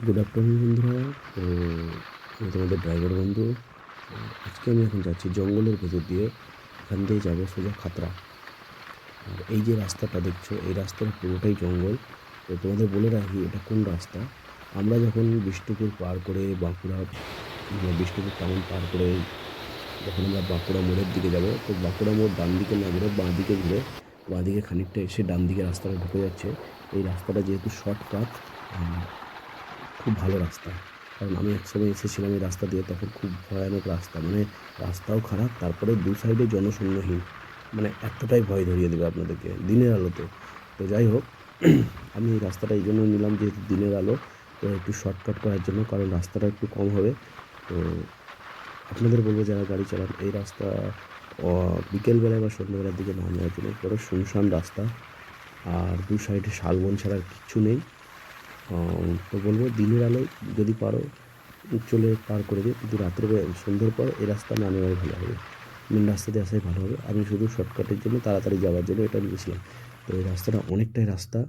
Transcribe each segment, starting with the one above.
Good afternoon বন্ধুরা। আমি তোমাদের ড্রাইভার বন্ধু। আজকে আমি এখন যাচ্ছি জঙ্গলের ভেতর দিয়ে। এখান দিয়ে যাব সোজা খাতরা আর এই যে রাস্তাটা দেখছ, এই রাস্তাটা পুরোটাই জঙ্গল। তো তোমাদের বলে রাখি, এটা কোন রাস্তা? আমরা যখন বিষ্ণুপুর পার করে বাঁকুড়া মানে বিষ্ণুপুর টাউন পার করে যখন আমরা বাঁকুড়া মোড়ের দিকে যাব, তো বাঁকুড়া মোড় ডান দিকে না ঘুরে বাঁ দিকে ঘুরে, বাঁ দিকে খানিকটা এসে ডান দিকে রাস্তাটা ঢুকে যাচ্ছে। এই রাস্তাটা যেহেতু শর্টকাট খুব ভালো রাস্তা। কারণ আমি এক সময় এসেছিলাম এই রাস্তা দিয়ে, তখন খুব ভয়ানক রাস্তা। মানে রাস্তাও খারাপ তারপরে দু সাইডে জনশূন্যহীন। মানে এতটাই ভয় ধরিয়ে দেবে আপনাদেরকে দিনের আলোতে। তো যাই হোক, আমি এই রাস্তাটা এই জন্য নিলাম যেহেতু দিনের আলো। তো একটু শর্টকাট করার জন্য, কারণ রাস্তাটা একটু কম হবে। তো আপনাদের বলব যারা গাড়ি চালান, এই রাস্তা বিকেলবেলায় বা সন্ধ্যেবেলার দিকে না নেওয়ার জন্য পুরো শুনশান রাস্তা। আর দু সাইডে শালবন ছাড়া কিচ্ছু নেই। তো বলব, দিনের আলোয় যদি পারো, চলে পার করে দিই কিন্তু রাত্রে বে- সন্ধ্যের পর এ রাস্তা না নেওয়াই ভালো হবে। মেন রাস্তা দিয়ে আসাই ভালো হবে। আমি শুধু শর্টকাটের জন্য তাড়াতাড়ি যাওয়ার জন্য এটা নিয়েছিলাম তো এই রাস্তাটা অনেকটাই রাস্তা।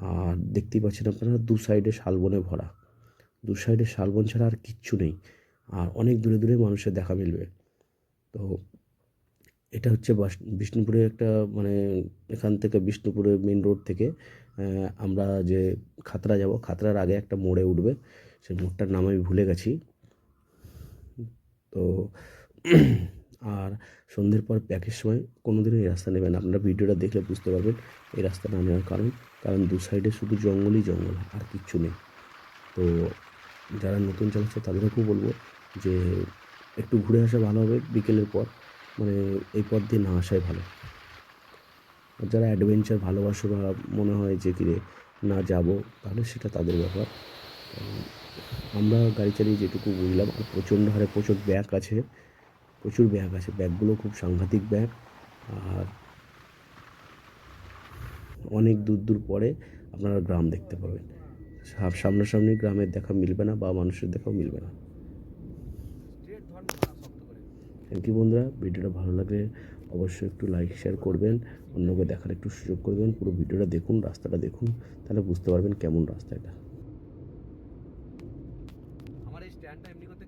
আর দেখতেই পাচ্ছেন আপনারা, দু সাইডে শালবনে ভরা। দু সাইডে শালবন ছাড়া আর কিচ্ছু নেই। আর অনেক দূরে দূরে মানুষের দেখা মিলবে। তো এটা হচ্ছে বিষ্ণুপুরের একটা মানে এখান থেকে বিষ্ণুপুরের মেন রোড থেকে আমরা যে খাতড়া যাব, খাতড়ার আগে একটা মোড়ে উঠবে। সেই মোড়টার নাম আমি ভুলে গেছি। তো আর সন্ধ্যের পর প্যাকের সময় কোনো দিনও এই রাস্তা নেবেন আপনারা ভিডিওটা দেখলে বুঝতে পারবেন এই রাস্তা না নেওয়ার কারণ কারণ দু সাইডে শুধু জঙ্গলই জঙ্গল, আর কিচ্ছু নেই। তো যারা নতুন চালাচ্ছে তাদেরকেও বলব যে একটু ঘুরে আসা ভালো হবে বিকেলের পর। মানে এই পথ দিয়ে না আসাই ভালো। আর যারা অ্যাডভেঞ্চার ভালোবাসো বা মনে হয় যে কিরে না যাব, তাহলে সেটা তাদের ব্যাপার। আমরা গাড়ি চালিয়ে যেটুকু বুঝলাম, আর প্রচণ্ড হারে প্রচুর ব্যাগ আছে, প্রচুর ব্যাগ আছে। ব্যাগগুলো খুব সাংঘাতিক ব্যাগ। আর অনেক দূর দূর পরে আপনারা গ্রাম দেখতে পাবেন। সামনাসামনি গ্রামের দেখা মিলবে না বা মানুষের দেখাও মিলবে না। থ্যাংক ইউ বন্ধুরা। ভিডিওটা ভালো লাগলে অবশ্যই একটু লাইক শেয়ার করবেন। অন্যকে দেখার একটু সুযোগ করবেন। পুরো ভিডিওটা দেখুন, রাস্তাটা দেখুন, তাহলে বুঝতে পারবেন কেমন রাস্তা এটা। আমার এই স্ট্যান্ডটা এমনি করতে